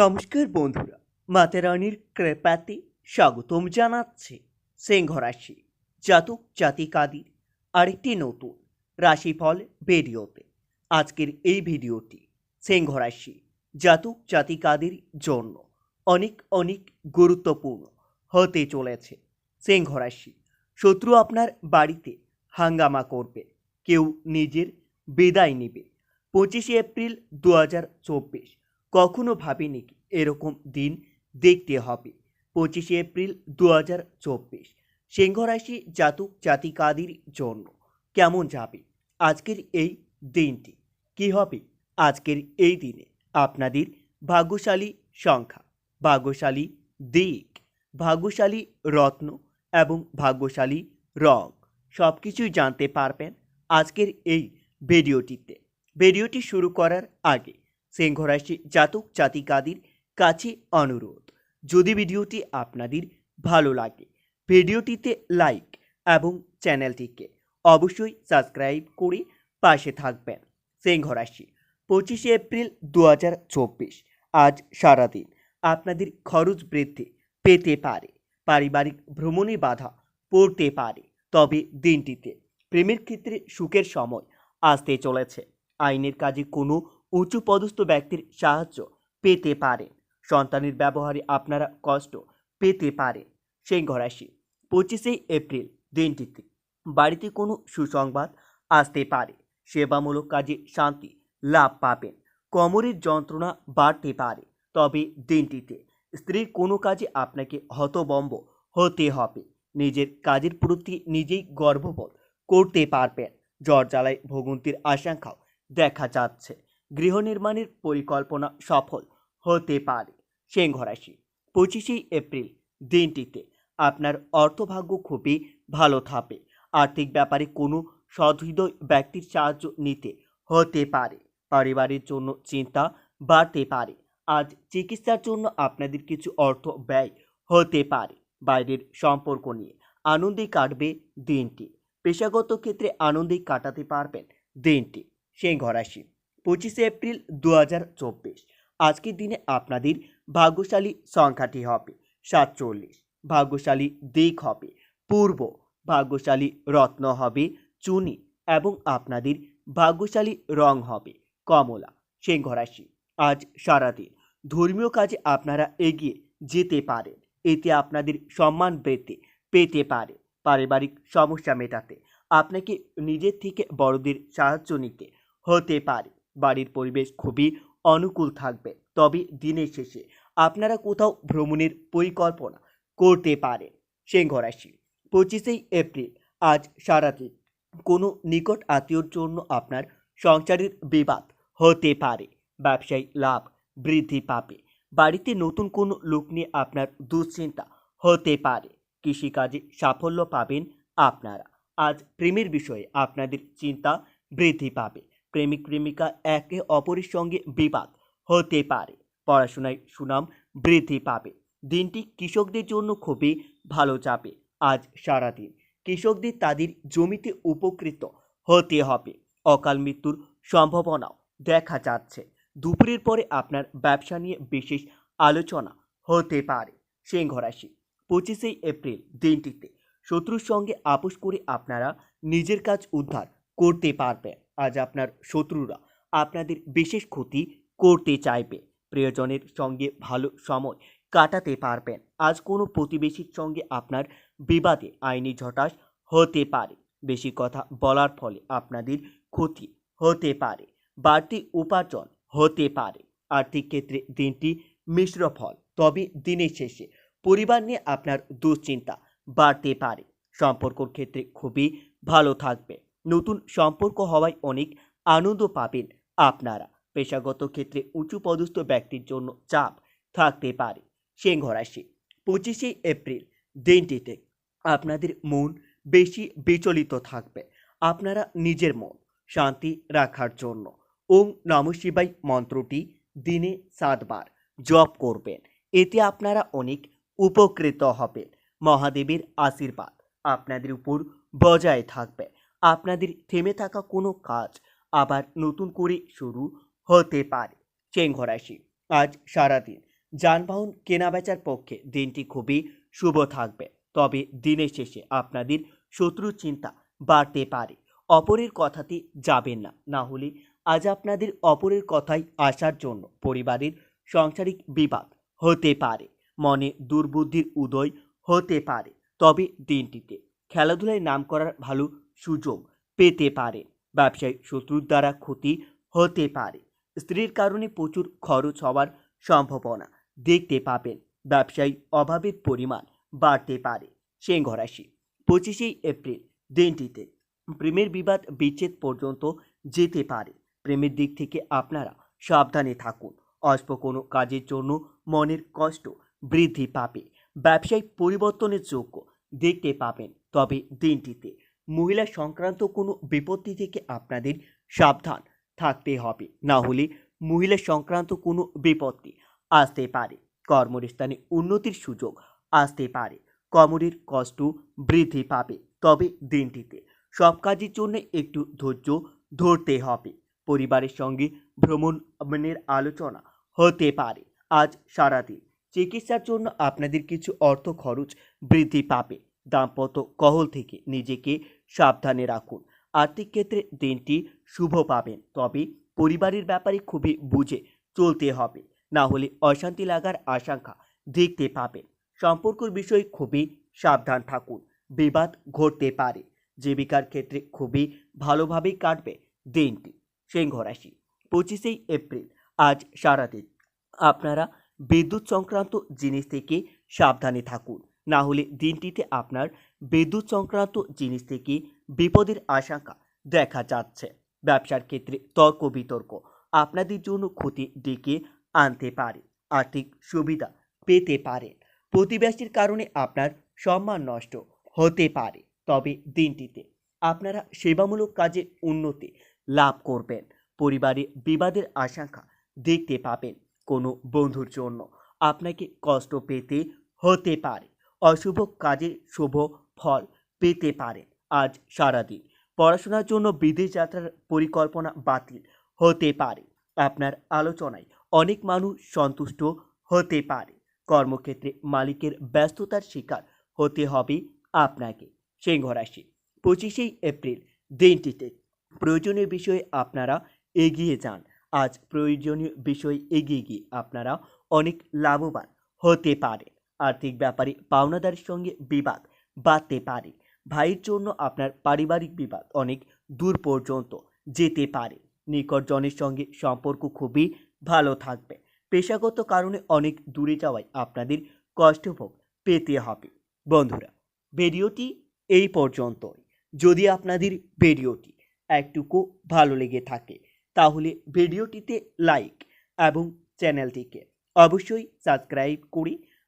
নমস্কার বন্ধুরা মাতেরানির কৃপাতে স্বাগতম জানাচ্ছে সিংহ রাশি জাতক জাতিকাদের আরেকটি নতুন রাশিফল ভিডিওতে। আজকের এই ভিডিওটি সিংহ রাশি জাতক জাতিকাদের জন্য অনেক অনেক গুরুত্বপূর্ণ হতে চলেছে। সিংহ রাশি শত্রু আপনার বাড়িতে হাঙ্গামা করবে, কেউ নিজের বিদায় নেবে। পঁচিশে এপ্রিল দু হাজার চব্বিশ কখনো ভাবিনি এরকম দিন দেখতে হবে। পঁচিশে এপ্রিল দু হাজার চব্বিশ, সিংহরাশি জাতক জাতিকাদের জন্য কেমন যাবে আজকের এই দিনটি? কি হবে আজকের এই দিনে? আপনাদের ভাগ্যশালী সংখ্যা, ভাগ্যশালী দিক, ভাগ্যশালী রত্ন এবং ভাগ্যশালী রং সব কিছুই জানতে পারবেন আজকের এই ভিডিওটিতে। ভিডিওটি শুরু করার আগে সিংহরাশি জাতক, জাতিকাদের কাছে অনুরোধ। যদি ভিডিওটি আপনাদের ভালো লাগে, ভিডিওটিতে লাইক এবং চ্যানেলটিকে অবশ্যই সাবস্ক্রাইব করে পাশে থাকবেন। সিংহরাশি, পঁচিশে এপ্রিল দু হাজার চব্বিশ, আজ সারাদিন আপনাদের খরচ বৃদ্ধি পেতে পারে, পারিবারিক ভ্রমণে বাধা পড়তে পারে, তবে দিনটিতে প্রেমের ক্ষেত্রে সুখের সময় আসতে চলেছে। আইনের কাজে কোনো উঁচু পদস্থ ব্যক্তির সাহায্য পেতে পারেন সন্তানের ব্যবহারে আপনারা কষ্ট পেতে পারেন সিংহ রাশি পঁচিশে এপ্রিল দিনটিতে বাড়িতে কোনো সুসংবাদ আসতে পারে। সেবামূলক কাজে শান্তি লাভ পাবেন। কোমরের যন্ত্রণা বাড়তে পারে। তবে দিনটিতে স্ত্রীর কোনো কাজে আপনাকে হতবম্ব হতে হবে। নিজের কাজের প্রতি নিজেই গর্ববোধ করতে পারবেন। জ্বর, জ্বালায় ভোগান্তির আশঙ্কাও দেখা যাচ্ছে। গৃহ নির্মাণের পরিকল্পনা সফল হতে পারে। সিংহ রাশি, পঁচিশে এপ্রিল দিনটিতে আপনার অর্থভাগ্য খুবই ভালো থাকবে। আর্থিক ব্যাপারে কোনো সহৃদয় ব্যক্তির সাহায্য নিতে হতে পারে। পরিবারের জন্য চিন্তা বাড়তে পারে। আজ চিকিৎসার জন্য আপনাদের কিছু অর্থ ব্যয় হতে পারে। বাইরের সম্পর্ক নিয়ে আনন্দে কাটবে দিনটি। পেশাগত ক্ষেত্রে আনন্দে কাটাতে পারবেন দিনটি। সিংহ রাশি পঁচিশে এপ্রিল দু হাজার চব্বিশ। আজকের দিনে আপনাদের ভাগ্যশালী সংখ্যাটি হবে সাতচল্লিশ। ভাগ্যশালী দিক হবে পূর্ব। ভাগ্যশালী রত্ন হবে চুনি এবং আপনাদের ভাগ্যশালী রং হবে কমলা। সিংহ রাশি, আজ সারাদিন ধর্মীয় কাজে আপনারা এগিয়ে যেতে পারেন। এতে আপনাদের সম্মান বৃদ্ধি পেতে পারে। পারিবারিক সমস্যা মেটাতে আপনাকে নিজের থেকে বড়দের সাহায্য নিতে হতে পারে। বাড়ির পরিবেশ খুবই অনুকূল থাকবে। তবে দিনের শেষে আপনারা কোথাও ভ্রমণের পরিকল্পনা করতে পারেন। সিংহ রাশি পঁচিশে এপ্রিল, আজ সারাদিন। কোনো নিকট আত্মীয়র জন্য আপনার সংসারের বিবাদ হতে পারে। ব্যবসায়ী লাভ বৃদ্ধি পাবে। বাড়িতে নতুন কোনো লোক নিয়ে আপনার দুশ্চিন্তা হতে পারে। কৃষিকাজে সাফল্য পাবেন আপনারা। আজ প্রেমের বিষয়ে আপনাদের চিন্তা বৃদ্ধি পাবে। প্রেমিক প্রেমিকা একে অপরের সঙ্গে বিবাদ হতে পারে। পড়াশোনায় সুনাম বৃদ্ধি পাবে। দিনটি কৃষকদের জন্য খুবই ভালো যাবে। আজ সারাদিন কৃষকদের তাদের জমিতে উপকৃত হতে হবে। অকাল মৃত্যুর সম্ভাবনাও দেখা যাচ্ছে। দুপুরের পরে আপনার ব্যবসা নিয়ে বিশেষ আলোচনা হতে পারে। সিংহ রাশি, পঁচিশে এপ্রিল দিনটিতে শত্রুর সঙ্গে আপোষ করে আপনারা নিজের কাজ উদ্ধার করতে পারবেন। আজ আপনার শত্রুরা আপনাদের বিশেষ ক্ষতি করতে চাইবে। প্রিয়জনের সঙ্গে ভালো সময় কাটাতে পারবেন। আজ কোনো প্রতিবেশীর সঙ্গে আপনার বিবাদে আইনি ঝটাস হতে পারে। বেশি কথা বলার ফলে আপনাদের ক্ষতি হতে পারে। বাড়তি উপার্জন হতে পারে। আর্থিক ক্ষেত্রে দিনটি মিশ্র ফল। তবে দিনের শেষে পরিবার নিয়ে আপনার দুশ্চিন্তা বাড়তে পারে। সম্পর্কর ক্ষেত্রে খুবই ভালো থাকবে। নতুন সম্পর্ক হওয়ায় অনেক আনন্দ পাবেন আপনারা। পেশাগত ক্ষেত্রে উঁচু পদস্থ ব্যক্তির জন্য চাপ থাকতে পারে। সিংহ রাশি, পঁচিশে এপ্রিল, দিনটিতে আপনাদের মন বেশি বিচলিত থাকবে। আপনারা নিজের মন শান্তি রাখার জন্য ওম নম শিবাই মন্ত্রটি দিনে সাতবার জপ করবেন। এতে আপনারা অনেক উপকৃত হবেন। মহাদেবের আশীর্বাদ আপনাদের উপর বজায় থাকবে। আপনাদের থেমে থাকা কোনো কাজ আবার নতুন করে শুরু হতে পারে। সিংহ রাশি আজ সারাদিন। যানবাহন কেনাবেচার পক্ষে দিনটি খুবই শুভ থাকবে। তবে দিনের শেষে আপনাদের শত্রু চিন্তা বাড়তে পারে। অপরের কথাতে যাবেন না। না হলে আজ আপনাদের অপরের কথায় আসার জন্য পরিবারের সাংসারিক বিবাদ হতে পারে। মনে দুর্বুদ্ধির উদয় হতে পারে। তবে দিনটিতে খেলাধুলায় নাম করার ভালো সুযোগ পেতে পারেন ব্যবসায়িক শত্রুর দ্বারা ক্ষতি হতে পারে। স্ত্রীর কারণে প্রচুর খরচ হওয়ার সম্ভাবনা দেখতে পাবেন। ব্যবসায়ী অভাবের পরিমাণ বাড়তে পারে। সিংহ রাশি, পঁচিশে এপ্রিল দিনটিতে প্রেমের বিবাদ বিচ্ছেদ পর্যন্ত যেতে পারে। প্রেমের দিক থেকে আপনারা সাবধানে থাকুন। অল্প কোনো কাজের জন্য মনের কষ্ট বৃদ্ধি পাবে। ব্যবসায়িক পরিবর্তনের যোগ্য দেখতে পাবেন। তবে দিনটিতে মহিলা সংক্রান্ত কোনো বিপত্তি থেকে আপনাদের সাবধান থাকতে হবে। না হলে মহিলা সংক্রান্ত কোনো বিপত্তি আসতে পারে। কর্মস্থানে উন্নতির সুযোগ আসতে পারে। কমরের কষ্ট বৃদ্ধি পাবে। তবে দিনটিতে সব কাজের জন্য একটু ধৈর্য ধরতে হবে। পরিবারের সঙ্গে ভ্রমণের আলোচনা হতে পারে। আজ সারাদিন চিকিৎসার জন্য আপনাদের কিছু অর্থ খরচ বৃদ্ধি পাবে। দাম্পত্য কহল থেকে নিজেকে সাবধানে রাখুন। আর্থিক ক্ষেত্রে দিনটি শুভ পাবেন, তবে পরিবারের ব্যাপারে খুবই বুঝে চলতে হবে। না হলে অশান্তি লাগার আশঙ্কা দেখতে পাবেন। সম্পর্কের বিষয়ে খুবই সাবধান থাকুন। বিবাদ ঘটতে পারে। জীবিকার ক্ষেত্রে খুবই ভালোভাবেই কাটবে দিনটি। সিংহ রাশি পঁচিশেই এপ্রিল, আজ সারাদিন। আপনারা বিদ্যুৎ সংক্রান্ত জিনিস থেকে সাবধানে থাকুন। না হলে দিনটিতে আপনার বিদ্যুৎ সংক্রান্ত জিনিস থেকে বিপদের আশঙ্কা দেখা যাচ্ছে। ব্যবসার ক্ষেত্রে তর্ক বিতর্ক আপনাদের জন্য ক্ষতি ডেকে আনতে পারে, আর্থিক সুবিধা পেতে পারেন প্রতিবেশীর কারণে আপনার সম্মান নষ্ট হতে পারে। তবে দিনটিতে আপনারা সেবামূলক কাজে উন্নতি লাভ করবেন, পরিবারে বিবাদের আশঙ্কা দেখতে পাবেন কোনো বন্ধুর জন্য। আপনাকে কষ্ট পেতে হতে পারে। অশুভ কাজে শুভ ফল পেতে পারেন আজ সারাদিন। পড়াশোনার জন্য বিদেশ যাত্রার পরিকল্পনা বাতিল হতে পারে। আপনার আলোচনায় অনেক মানুষ সন্তুষ্ট হতে পারে। কর্মক্ষেত্রে মালিকের ব্যস্ততার শিকার হতে হবে আপনাকে। সিংহ রাশি, পঁচিশেই এপ্রিল দিনটিতে প্রয়োজনীয় বিষয়ে আপনারা এগিয়ে যান। আজ প্রয়োজনীয় বিষয় এগিয়ে গিয়ে আপনারা অনেক লাভবান হতে পারে। আর্থিক ব্যাপারে, পাওনাদারের সঙ্গে বিবাদ বাড়তে পারে। ভাইয়ের জন্য আপনার পারিবারিক বিবাদ অনেক দূর পর্যন্ত যেতে পারে। নিকটজনের সঙ্গে সম্পর্ক খুবই ভালো থাকবে। পেশাগত কারণে অনেক দূরে যাওয়ায় আপনাদের কষ্টভোগ পেতে হবে। বন্ধুরা, ভিডিওটি এই পর্যন্তই। যদি আপনাদের ভিডিওটি একটুকু ভালো লেগে থাকে, তাহলে ভিডিওটিতে লাইক এবং চ্যানেলটিকে অবশ্যই সাবস্ক্রাইব করে